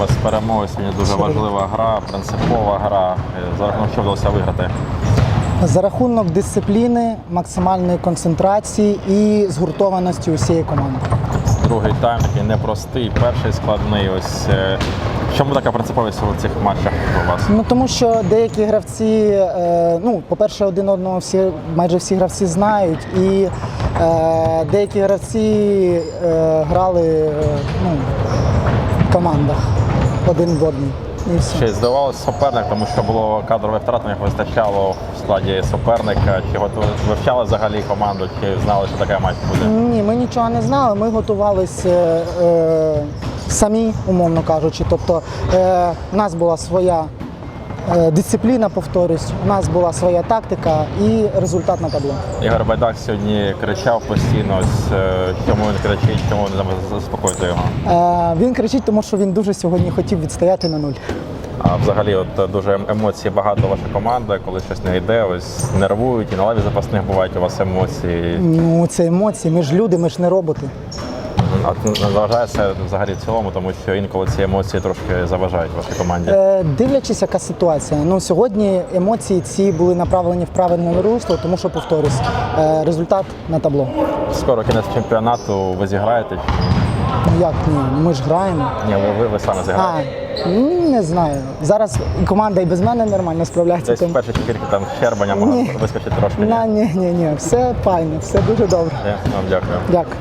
Без перемоги сьогодні дуже важлива гра, принципова гра. Е, За рахунок що вдалося виграти. За рахунок дисципліни, максимальної концентрації і згуртованості усієї команди. Другий тайм такий непростий, перший складний. Ось е, чому така принциповість у цих матчах у вас? Ну тому що деякі гравці, е, ну, по-перше, один одного всі, майже всі гравці знають, і е, деякі гравці е, грали ну, командах один в один. Все. Ще здавалося суперник, тому що було кадрових втратних вистачало в складі суперника. Чи готу... вивчали взагалі команду, чи знали, що така матч буде? Ні, ми нічого не знали. Ми готувалися е, е, самі, умовно кажучи. Тобто е, в нас була своя дисципліна, повторюсь, у нас була своя тактика і результат на табло. Ігор Байдак сьогодні кричав постійно, е, чому він кричить, чому не заспокоїти його. Е, він кричить, тому що він дуже сьогодні хотів відстояти на нуль. А взагалі, от е, дуже емоцій багато ваша команда, коли щось не йде, ось нервують, і на лаві запасних бувають у вас емоції. Ну, це емоції. Ми ж люди, ми ж не роботи. А не взагалі в цілому, тому що інколи ці емоції трошки заважають вашій команді. Е, дивлячись, яка ситуація. Ну сьогодні емоції ці були направлені в правильне русло, тому що повторюсь, е, результат на табло. Скоро кінець чемпіонату ви зіграєте? чи Ну як ні? Ми ж граємо. Ні, ви, ви, ви саме А, зіграєте. м, не знаю. Зараз і команда і без мене нормально справляється. Десь в Тим. першій четвірці там Щербаня може Ні. вискочити трошки. Ні? На, ні, ні, ні, все файно, все дуже добре. Ні? Ну, дякую. Дякую.